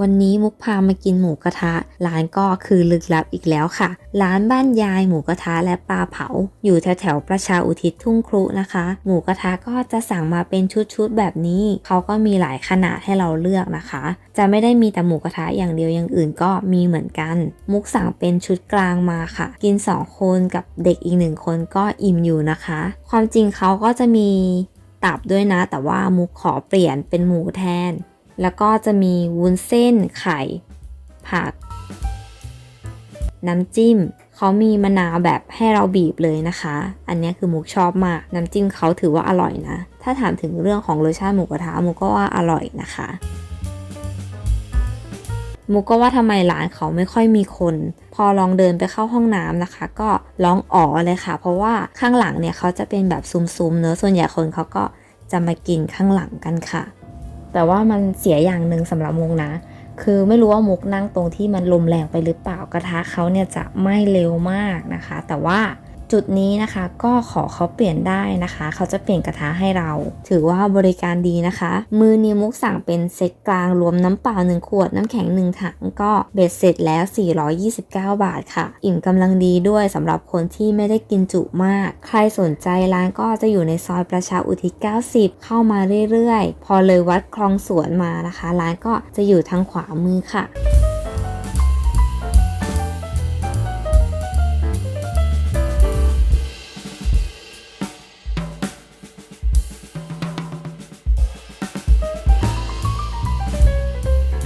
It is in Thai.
วันนี้มุกพามากินหมูกระทะ ร้านก็คือลึกลับอีกแล้วค่ะ ร้านบ้านยายหมูกระทะและปลาเผา อยู่แถวแถวๆประชาอุทิศทุ่งครุนะคะ หมูกระทะก็จะสั่งมาเป็นชุดๆแบบนี้ เขาก็มีหลายขนาดให้เราเลือกนะคะ จะไม่ได้มีแต่หมูกระทะอย่างเดียวอย่างอื่นก็มีเหมือนกัน มุกสั่งเป็นชุดกลางมาค่ะ กิน 2 คนกับเด็กอีกหนึ่งคนก็อิ่มอยู่นะคะ ความจริงเขาก็จะมีตับด้วยนะ แต่ว่ามุกขอเปลี่ยนเป็นหมูแทน แล้วก็จะมีวุ้นเส้นไข่ ผัก น้ำจิ้ม เขามีมะนาวแบบให้เราบีบเลยนะคะ อันนี้คือมุกชอบมาก น้ำจิ้มเขาถือว่าอร่อยนะ ถ้าถามถึงเรื่องของรสชาติหมูกระทะมุกก็ว่าอร่อยนะคะมุกก็ว่าทำไมร้านเขาไม่ค่อยมีคน พอลองเดินไปเข้าห้องน้ำนะคะ ก็ร้องอ๋อเลยค่ะ เพราะว่าข้างหลังเนี่ยเขาจะเป็นแบบซุ้มๆเนื้อส่วนใหญ่คนเขาก็จะมากินข้างหลังกันค่ะ แต่ว่ามันเสียอย่างหนึ่งสำหรับมุกนะ คือไม่รู้ว่ามุกนั่งตรงที่มันลมแรงไปหรือเปล่ากระทะเขาเนี่ยจะไหม้เร็วมากนะคะ แต่ว่า จุดนี้นะคะก็ขอเขาเปลี่ยนได้นะคะ เขาจะเปลี่ยนกระทะให้เรา ถือว่าบริการดีนะคะ มือนี้มุกสั่งเป็นเซตกลางรวมน้ำเปล่า 1 ขวดน้ำแข็ง 1 ถังก็เบ็ดเสร็จแล้ว 429 บาทค่ะ อิ่มกำลังดีด้วยสำหรับคนที่ไม่ได้กินจุมาก ใครสนใจร้านก็จะอยู่ในซอยประชาอุทิศ 90 เข้ามาเรื่อยๆ พอเลยวัดคลองสวนมานะคะ ร้านก็จะอยู่ทางขวามือค่ะ